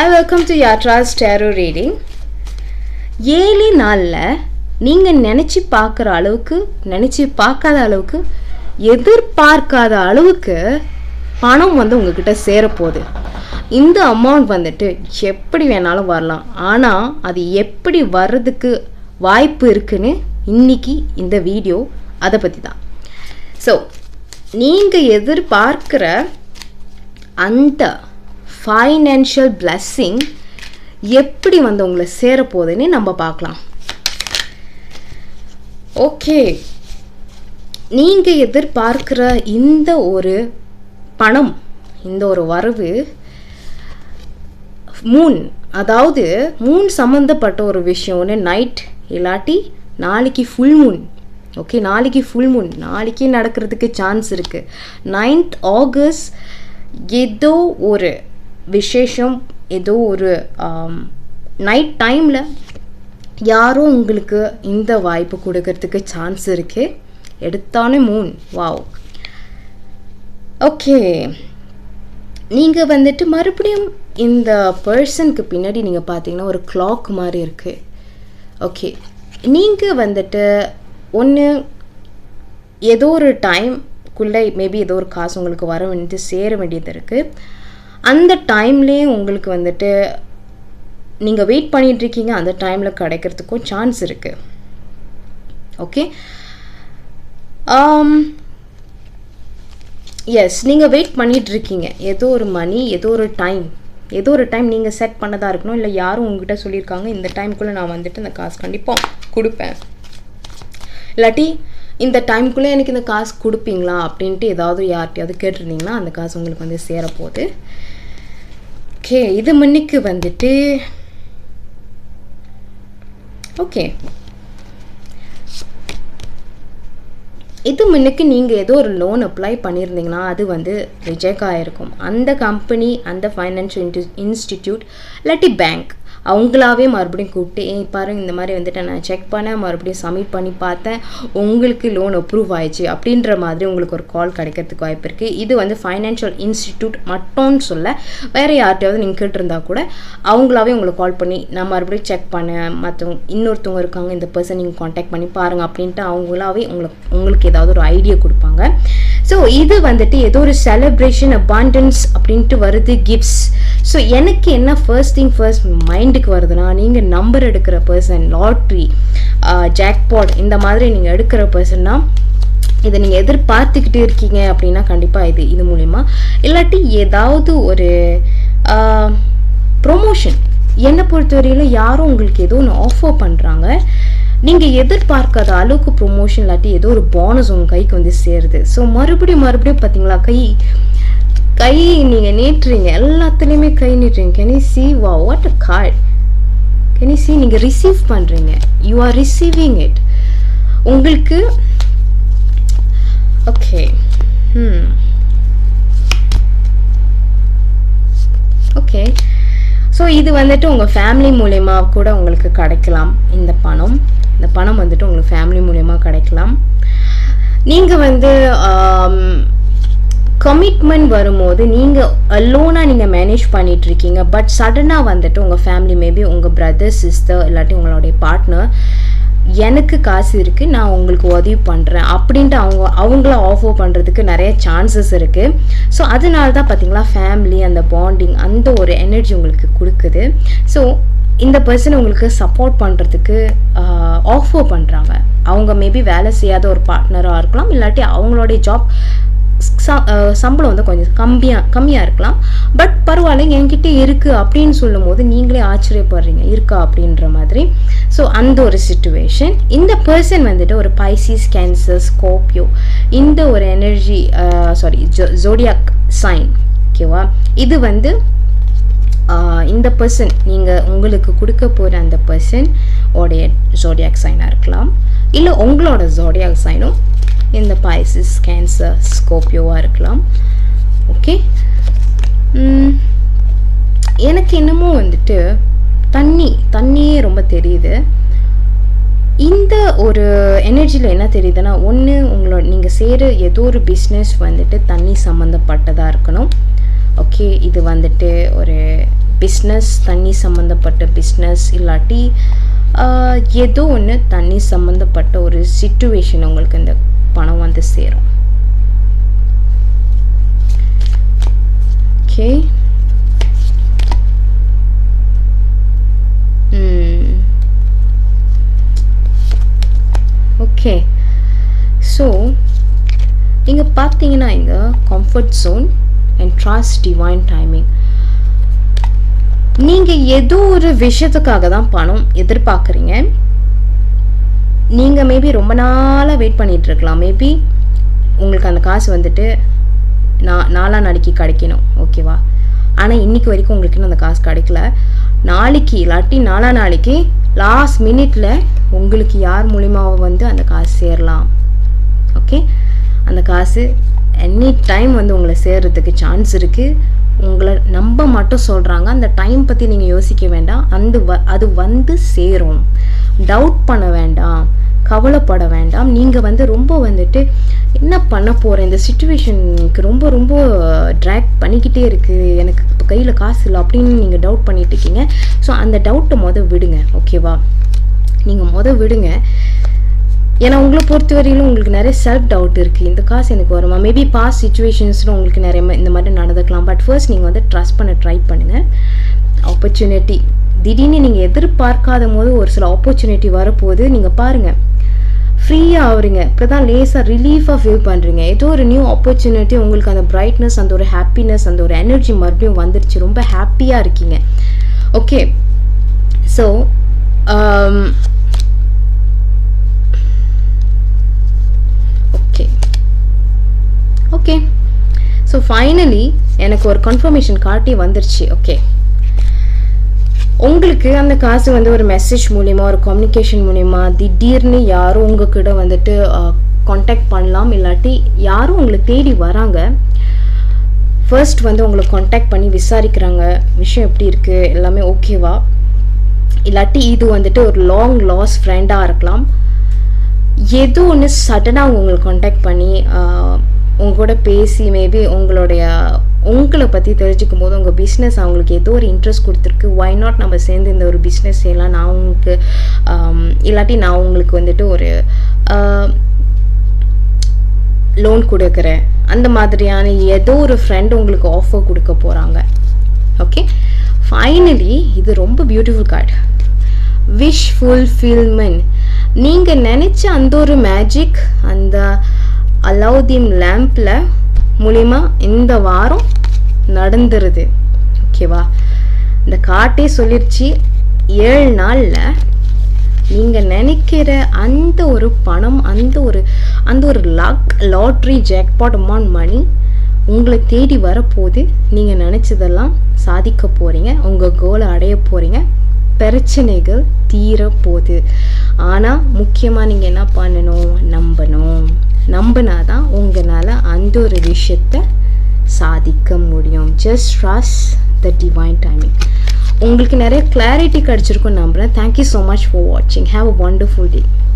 I welcome to யாட்ராஸ் tarot reading ஏழு நாளில் நீங்கள் நினச்சி பார்க்குற அளவுக்கு நினச்சி பார்க்காத அளவுக்கு எதிர்பார்க்காத அளவுக்கு பணம் வந்து உங்ககிட்ட சேரப்போகுது. இந்த அமௌண்ட் வந்துட்டு எப்படி வேணாலும் வரலாம். ஆனால் அது எப்படி வர்றதுக்கு வாய்ப்பு இருக்குன்னு இன்னைக்கு இந்த வீடியோ அதை பற்றி தான் ஸோ நீங்கள் எதிர்பார்க்குற அந்த ஃபைனான்ஷியல் பிளஸ்ஸிங் எப்படி வந்து உங்களை சேரப்போகுதுன்னு நம்ம பார்க்கலாம். ஓகே நீங்கள் எதிர்பார்க்குற இந்த ஒரு பணம் இந்த ஒரு வரவு மூன் அதாவது மூன் சம்மந்தப்பட்ட ஒரு விஷயம் ஒன்று நைட் இல்லாட்டி நாளைக்கு ஃபுல் மூன் ஓகே நாளைக்கு ஃபுல் மூன் நாளைக்கே நடக்கிறதுக்கு சான்ஸ் இருக்குது நைன்த் ஆகஸ்ட் ஏதோ ஒரு விசேஷம் ஏதோ ஒரு நைட் டைமில் யாரோ உங்களுக்கு இந்த வாய்ப்பு கொடுக்கறதுக்கு சான்ஸ் இருக்குது எடுத்தானே மூன் வாவ் ஓகே நீங்கள் வந்துட்டு மறுபடியும் இந்த பர்சனுக்கு பின்னாடி நீங்கள் பார்த்தீங்கன்னா ஒரு கிளாக் மாதிரி இருக்குது ஓகே நீங்கள் வந்துட்டு ஒன்று ஏதோ ஒரு டைம்குள்ளே மேபி ஏதோ ஒரு காசு உங்களுக்கு வர வேண்டியது சேர வேண்டியது இருக்குது அந்த டைம்லேயே உங்களுக்கு வந்துட்டு நீங்கள் வெயிட் பண்ணிகிட்ருக்கீங்க அந்த டைமில் கிடைக்கிறதுக்கும் சான்ஸ் இருக்குது ஓகே எஸ் um, நீங்கள் வெயிட் பண்ணிகிட்ருக்கீங்க ஏதோ ஒரு மணி ஏதோ ஒரு டைம் ஏதோ ஒரு டைம் நீங்கள் செட் பண்ணதாக இருக்கணும். இல்லை யாரும் உங்ககிட்ட சொல்லியிருக்காங்க இந்த டைம்குள்ளே நான் வந்துட்டு இந்த காசு கண்டிப்பாக கொடுப்பேன். இல்லாட்டி இந்த டைம்குள்ளே எனக்கு இந்த காசு கொடுப்பீங்களா? அப்படின்ட்டு ஏதாவது யார்கிட்டயாவது கேட்டிருந்தீங்கன்னா அந்த காசு உங்களுக்கு வந்து சேரப்போகுது. ஓகே இது மணிக்கு வந்துட்டு. ஓகே இது முன்னுக்கு நீங்கள் ஏதோ ஒரு லோன் அப்ளை பண்ணியிருந்தீங்கன்னா அது வந்து ரிஜெக்ட் ஆகிருக்கும் அந்த கம்பெனி அந்த ஃபைனான்ஷியல் இன்ஸ்டிடியூட் இல்லாட்டி பேங்க் அவங்களாவே மறுபடியும் கூப்பிட்டு ஏ பாருங்க இந்த மாதிரி வந்துட்டு நான் செக் பண்ணேன் மறுபடியும் சப்மிட் பண்ணி பார்த்தேன் உங்களுக்கு லோன் அப்ரூவ் ஆயிடுச்சு அப்படின்ற மாதிரி உங்களுக்கு ஒரு கால் கிடைக்கிறதுக்கு வாய்ப்பு இருக்குது இது வந்து ஃபைனான்ஷியல் இன்ஸ்டிடியூட் மட்டும்னு சொல்ல வேறு யார்கிட்டயாவது நீங்கள் கேட்டிருந்தா கூட அவங்களாவே உங்களுக்கு கால் பண்ணி நான் மறுபடியும் செக் பண்ணேன் மற்றவங்க இன்னொருத்தவங்க இருக்காங்க இந்த பர்சன் நீங்கள் காண்டாக்ட் பண்ணி பாருங்கள் அப்படின்ட்டு அவங்களாவே உங்களுக்கு உங்களுக்கு ஏதாவது ஒரு ஐடியா கொடுப்பாங்க. ஸோ இது வந்துட்டு ஏதோ ஒரு செலிப்ரேஷன் அபாண்டன்ஸ் அப்படின்ட்டு வருது கிஃப்ட்ஸ் ஸோ எனக்கு என்ன ஃபர்ஸ்ட் திங் ஃபர்ஸ்ட் மைண்டுக்கு வருதுன்னா நீங்கள் நம்பர் எடுக்கிற பர்சன் லாட்ரி ஜாக்பாட் இந்த மாதிரி நீங்கள் எடுக்கிற பர்சன்னா இதை நீங்கள் எதிர்பார்த்துக்கிட்டே இருக்கீங்க அப்படின்னா கண்டிப்பாக இது இது மூலிமா இல்லாட்டி ஏதாவது ஒரு ப்ரொமோஷன் என்னை பொறுத்தவரையில் யாரும் உங்களுக்கு ஏதோ ஒன்று ஆஃபர் பண்ணுறாங்க நீங்கள் எதிர்பார்க்காத அளவுக்கு ப்ரொமோஷன் இல்லாட்டி ஏதோ ஒரு போனஸ் உங்கள் கைக்கு வந்து சேருது. ஸோ மறுபடியும் மறுபடியும் பார்த்தீங்களா கை கை நீங்கள் நீட்டுறீங்க எல்லாத்துலேயுமே கை நீட்டுறீங்க. Can you see wa what a card can you see நீங்கள் ரிசீவ் பண்ணுறீங்க யூ ஆர் ரிசீவிங் இட் உங்களுக்கு ஓகே ம் ஓகே ஸோ இது வந்துட்டு உங்கள் ஃபேமிலி மூலயமா கூட உங்களுக்கு கிடைக்கலாம் இந்த பணம். இந்த பணம் வந்துட்டு உங்களுக்கு ஃபேமிலி மூலயமா கிடைக்கலாம். நீங்கள் வந்து கமிட்மெண்ட் வரும்போது நீங்கள் லோனாக நீங்கள் மேனேஜ் பண்ணிட்டு இருக்கீங்க பட் சடனாக வந்துட்டு உங்கள் ஃபேமிலி மேபி உங்கள் பிரதர் சிஸ்டர் இல்லாட்டி உங்களுடைய பார்ட்னர் எனக்கு காசு இருக்குது நான் உங்களுக்கு உதவி பண்ணுறேன் அப்படின்ட்டு அவங்க அவங்கள ஆஃபர் பண்ணுறதுக்கு நிறைய சான்சஸ் இருக்குது ஸோ அதனால தான் பார்த்தீங்களா ஃபேமிலி அந்த பாண்டிங் அந்த ஒரு எனர்ஜி உங்களுக்கு கொடுக்குது. ஸோ இந்த பர்சன் உங்களுக்கு சப்போர்ட் பண்ணுறதுக்கு ஆஃபர் பண்ணுறாங்க அவங்க மேபி வேலை செய்யாத ஒரு பார்ட்னராக இருக்கலாம் இல்லாட்டி அவங்களுடைய ஜாப் சம்பளம் வந்து கொஞ்சம் கம்மியாக கம்மியாக இருக்கலாம். பட் பரவாயில்ல என்கிட்ட இருக்குது அப்படின்னு சொல்லும் போது நீங்களே ஆச்சரியப்படுறீங்க இருக்கா அப்படின்ற மாதிரி. ஸோ அந்த ஒரு சுச்சுவேஷன் இந்த பர்சன் வந்துட்டு ஒரு பைசிஸ் கேன்சர் ஸ்கோப்பியோ இந்த ஒரு எனர்ஜி சாரி ஜோடியாக் சைன் ஓகேவா இது வந்து இந்த பர்சன் நீங்கள் உங்களுக்கு கொடுக்க போகிற அந்த பர்சன் உடைய ஜோடியாக் சைனாக இருக்கலாம். இல்லை உங்களோட ஜோடியாக் சைனும் இந்த பாய்சிஸ் கேன்சர் ஸ்கோப்பியோவாக இருக்கலாம். ஓகே எனக்கு என்னமோ வந்துட்டு தண்ணி தண்ணியே ரொம்ப தெரியுது. இந்த ஒரு எனர்ஜியில் என்ன தெரியுதுன்னா ஒன்று உங்களோட நீங்கள் செய்கிற ஏதோ ஒரு பிஸ்னஸ் வந்துட்டு தண்ணி சம்மந்தப்பட்டதாக இருக்கணும். ஓகே இது வந்துட்டு ஒரு பிஸ்னஸ் தண்ணி சம்மந்தப்பட்ட பிஸ்னஸ் இல்லாட்டி ஏதோ ஒன்று தண்ணி சம்மந்தப்பட்ட ஒரு சுச்சுவேஷன் உங்களுக்கு இந்த பணம் வந்து சேரும். ஓகே. ஓகே. ஸோ இங்கே பார்த்தீங்கன்னா இங்கே comfort zone and trust divine timing நீங்கள் ஏதோ ஒரு விஷயத்துக்காக தான் பணம் எதிர்பார்க்குறீங்க. நீங்கள் மேபி ரொம்ப நாளாக வெயிட் பண்ணிகிட்டு இருக்கலாம். மேபி உங்களுக்கு அந்த காசு வந்துட்டு நான் நாலா நாளைக்கு கிடைக்கணும். ஓகேவா ஆனால் இன்னைக்கு வரைக்கும் உங்களுக்கு இன்னும் அந்த காசு கிடைக்கல. நாளைக்கு இல்லாட்டி நாலா நாளைக்கு லாஸ்ட் மினிட்ல உங்களுக்கு யார் மூலியமாக வந்து அந்த காசு சேரலாம். ஓகே அந்த காசு எனி டைம் வந்து உங்களை சேர்றதுக்கு சான்ஸ் இருக்குது உங்களை நம்ப மட்டும் சொல்கிறாங்க அந்த டைம் பற்றி நீங்கள் யோசிக்க வேண்டாம். அந்த வ அது வந்து சேரும். டவுட் பண்ண வேண்டாம். கவலைப்பட வேண்டாம். நீங்கள் வந்து ரொம்ப வந்துட்டு என்ன பண்ண போகிறேன் இந்த சுச்சுவேஷனுக்கு ரொம்ப ரொம்ப ட்ராக் பண்ணிக்கிட்டே இருக்குது எனக்கு இப்போ கையில் காசு இல்லை அப்படின்னு நீங்கள் டவுட் பண்ணிகிட்டு இருக்கீங்க. ஸோ அந்த டவுட்டை மொதல் விடுங்க. ஓகேவா நீங்கள் மொதல் விடுங்க. ஏன்னா உங்களை பொறுத்தவரையிலும் உங்களுக்கு நிறைய செல்ஃப் டவுட் இருக்குது இந்த காசு எனக்கு வருமா? மேபி பாஸ் சுச்சுவேஷன்ஸில் உங்களுக்கு நிறைய ம- இந்த மாதிரி நடந்துக்கலாம். பட் ஃபர்ஸ்ட் நீங்கள் வந்து ட்ரஸ்ட் பண்ண ட்ரை பண்ணுங்கள் ஆப்பர்ச்சுனிட்டி திடீர்னு நீங்கள் எதிர்பார்க்காத போது ஒரு சில ஆப்பர்ச்சுனிட்டி வரப்போகுது. நீங்கள் பாருங்கள் ஃப்ரீயாக ஆகுறீங்க இப்போ தான் லேசாக ரிலீஃபாக ஃபீல் பண்ணுறீங்க ஏதோ ஒரு நியூ ஆப்பர்ச்சுனிட்டி உங்களுக்கு அந்த பிரைட்னஸ் அந்த ஒரு ஹாப்பினஸ் அந்த ஒரு எனர்ஜி மறுபடியும் வந்துருச்சு. ரொம்ப ஹாப்பியாக இருக்கீங்க. Okay so um, okay okay so finally எனக்கு ஒரு கன்ஃபர்மேஷன் காட்டி வந்துருச்சு. ஓகே உங்களுக்கு அந்த காசு வந்து ஒரு மெசேஜ் மூலிமா ஒரு கம்யூனிகேஷன் மூலிமா திடீர்னு யாரும் உங்ககிட்ட வந்துட்டு காண்டாக்ட் பண்ணலாம். இல்லாட்டி யாரும் உங்களை தேடி வராங்க. ஃபர்ஸ்ட் வந்து உங்களை காண்டாக்ட் பண்ணி விசாரிக்கிறாங்க. விஷயம் எப்படி இருக்குது எல்லாமே ஓகேவா இல்லாட்டி இது வந்துட்டு ஒரு லாங் லாஸ் ஃப்ரெண்டாக இருக்கலாம். ஏதோ ஒன்று சடனாக அவங்க உங்களை காண்டாக்ட் பண்ணி உங்க கூட பேசி மேபி உங்களுடைய உங்களை பற்றி தெரிஞ்சுக்கும் போது உங்கள் பிஸ்னஸ் அவங்களுக்கு ஏதோ ஒரு இன்ட்ரெஸ்ட் கொடுத்துருக்கு. ஒய் நாட் நம்ம சேர்ந்து இந்த ஒரு பிஸ்னஸ் செய்யலாம்? நான் உங்களுக்கு இல்லாட்டி நான் உங்களுக்கு வந்துட்டு ஒரு லோன் கொடுக்குறேன். அந்த மாதிரியான ஏதோ ஒரு ஃப்ரெண்ட் உங்களுக்கு ஆஃபர் கொடுக்க போகிறாங்க ஓகே ஃபைனலி இது ரொம்ப பியூட்டிஃபுல் கார்டு விஷ் ஃபுல்ஃபில்மெண்ட் நீங்கள் நினச்ச அந்த ஒரு மேஜிக் அந்த அலாவுதீன் லேம்பில் மூலிமா இந்த வாரம் நடந்துருது. ஓகேவா? இந்த காட்டே சொல்லிருச்சு ஏழு நாளில் நீங்கள் நினைக்கிற அந்த ஒரு பணம் அந்த ஒரு அந்த ஒரு luck lottery jackpot amount money உங்களை தேடி வரப்போது நீங்கள் நினச்சதெல்லாம் சாதிக்க போகிறீங்க உங்கள் கோலை அடைய போகிறீங்க பிரச்சனைகள் தீரப்போகுது. ஆனால் முக்கியமாக நீங்கள் என்ன பண்ணணும்? நம்பணும். நம்பினாதான் உங்களால் அந்த ஒரு விஷயத்தை சாதிக்க முடியும். Just trust the divine timing உங்களுக்கு நிறைய கிளாரிட்டி கிடச்சிருக்கும் நம்புகிறேன் thank you so much for வாட்சிங் ஹாவ் அ வண்டர்ஃபுல் டே